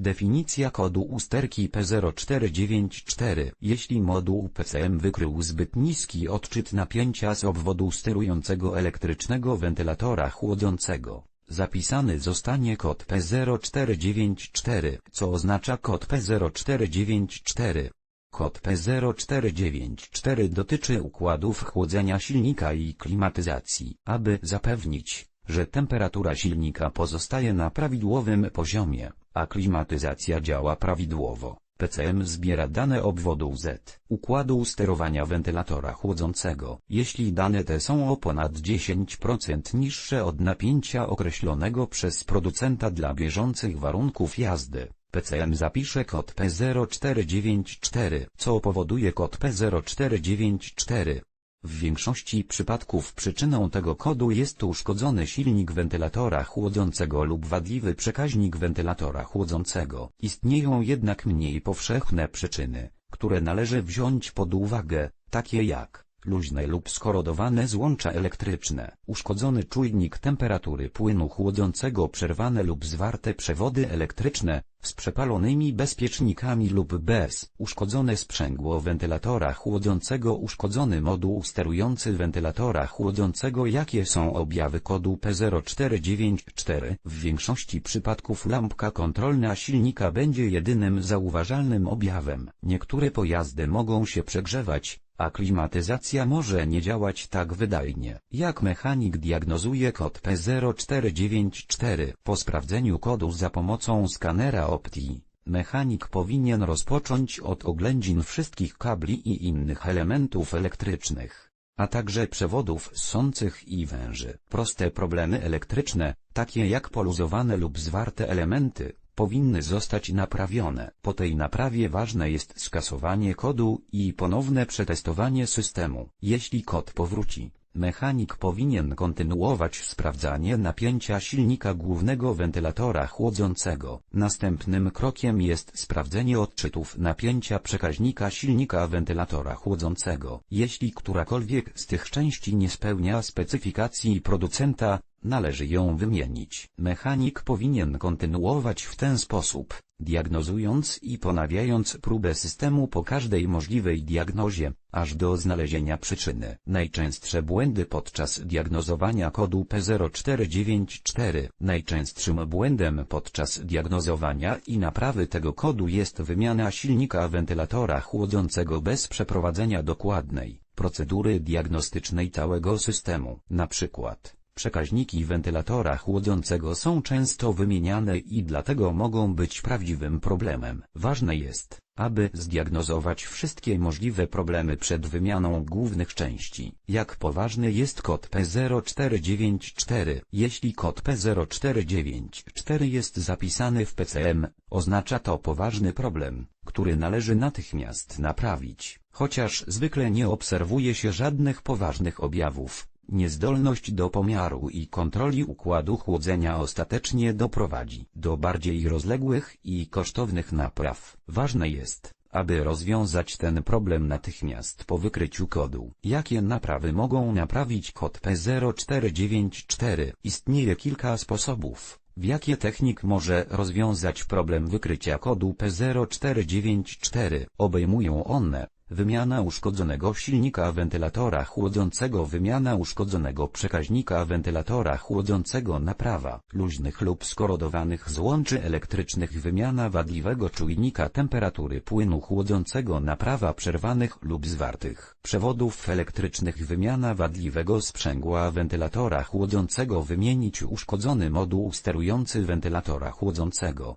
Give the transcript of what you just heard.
Definicja kodu usterki P0494 Jeśli moduł PCM wykrył zbyt niski odczyt napięcia z obwodu sterującego elektrycznego wentylatora chłodzącego, zapisany zostanie kod P0494, co oznacza kod P0494. Kod P0494 dotyczy układów chłodzenia silnika i klimatyzacji, aby zapewnić, że temperatura silnika pozostaje na prawidłowym poziomie, a klimatyzacja działa prawidłowo. PCM zbiera dane obwodu Z, układu sterowania wentylatora chłodzącego. Jeśli dane te są o ponad 10% niższe od napięcia określonego przez producenta dla bieżących warunków jazdy, PCM zapisze kod P0494, co powoduje kod P0494. W większości przypadków przyczyną tego kodu jest uszkodzony silnik wentylatora chłodzącego lub wadliwy przekaźnik wentylatora chłodzącego. Istnieją jednak mniej powszechne przyczyny, które należy wziąć pod uwagę, takie jak luźne lub skorodowane złącza elektryczne, uszkodzony czujnik temperatury płynu chłodzącego przerwane lub zwarte przewody elektryczne, z przepalonymi bezpiecznikami lub bez, uszkodzone sprzęgło wentylatora chłodzącego. Uszkodzony moduł sterujący wentylatora chłodzącego. Jakie są objawy kodu P0494? W większości przypadków lampka kontrolna silnika będzie jedynym zauważalnym objawem. Niektóre pojazdy mogą się przegrzewać, a klimatyzacja może nie działać tak wydajnie. Jak mechanik diagnozuje kod P0494? Po sprawdzeniu kodu za pomocą skanera Opti, mechanik powinien rozpocząć od oględzin wszystkich kabli i innych elementów elektrycznych, a także przewodów ssących i węży. Proste problemy elektryczne, takie jak poluzowane lub zwarte elementy, powinny zostać naprawione. Po tej naprawie ważne jest skasowanie kodu i ponowne przetestowanie systemu. Jeśli kod powróci, mechanik powinien kontynuować sprawdzanie napięcia silnika głównego wentylatora chłodzącego. Następnym krokiem jest sprawdzenie odczytów napięcia przekaźnika silnika wentylatora chłodzącego. Jeśli którakolwiek z tych części nie spełnia specyfikacji producenta, Należy ją wymienić. Mechanik powinien kontynuować w ten sposób, diagnozując i ponawiając próbę systemu po każdej możliwej diagnozie, aż do znalezienia przyczyny. Najczęstsze błędy podczas diagnozowania kodu P0494 Najczęstszym błędem podczas diagnozowania i naprawy tego kodu jest wymiana silnika wentylatora chłodzącego bez przeprowadzenia dokładnej procedury diagnostycznej całego systemu. Na przykład Przekaźniki wentylatora chłodzącego są często wymieniane i dlatego mogą być prawdziwym problemem. Ważne jest, aby zdiagnozować wszystkie możliwe problemy przed wymianą głównych części. Jak poważny jest kod P0494? Jeśli kod P0494 jest zapisany w PCM, oznacza to poważny problem, który należy natychmiast naprawić. Chociaż zwykle nie obserwuje się żadnych poważnych objawów, Niezdolność do pomiaru i kontroli układu chłodzenia ostatecznie doprowadzi do bardziej rozległych i kosztownych napraw. Ważne jest, aby rozwiązać ten problem natychmiast po wykryciu kodu. Jakie naprawy mogą naprawić kod P0494? Istnieje kilka sposobów, w jakie technik może rozwiązać problem wykrycia kodu P0494. Obejmują one wymiana uszkodzonego silnika wentylatora chłodzącego wymiana uszkodzonego przekaźnika wentylatora chłodzącego naprawa luźnych lub skorodowanych złączy elektrycznych wymiana wadliwego czujnika temperatury płynu chłodzącego naprawa przerwanych lub zwartych przewodów elektrycznych wymiana wadliwego sprzęgła wentylatora chłodzącego wymienić uszkodzony moduł sterujący wentylatora chłodzącego